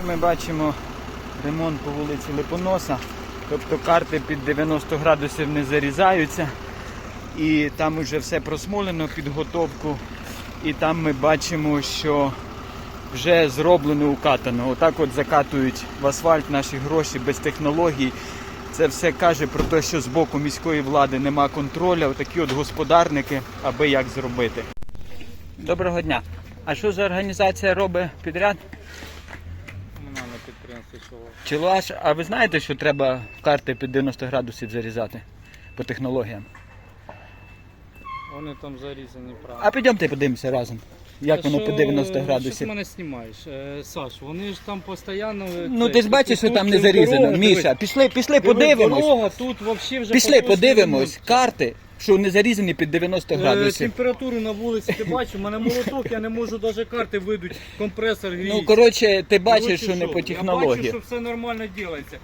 Тут ми бачимо ремонт по вулиці Липоноса. Тобто карти під 90 градусів не зарізаються. І там вже все просмолено, підготовку. І там ми бачимо, що вже зроблено, укатано. Отак от закатують в асфальт наші гроші без технологій. Це все каже про те, що з боку міської влади нема контролю. Отакі от господарники, аби як зробити. Доброго дня. А що за організація робить підряд? Чилаш, а ви знаєте, що треба карти під 90 градусів зарізати по технологіям? Вони там зарізані правильно. А підемте подивимося разом, як воно по 90 Що ти градусів. мене знімаєш? Е, Саш, вони ж там постійно... е, Ну ти ж бачиш, що тут там не дорога, зарізано. дивись, Міша, пішли, пішли, дивись, подивимось. Дорога, тут вообще вже Пішли, подивимось. Карти, що не зарізані під 90 Е, градусів. Температуру на вулиці ти бачиш, у мене молоток, я не можу навіть карти видуть, компресор гріється. Ну, коротше, ти бачиш, що не по Я бачу, технології. що все нормально робиться.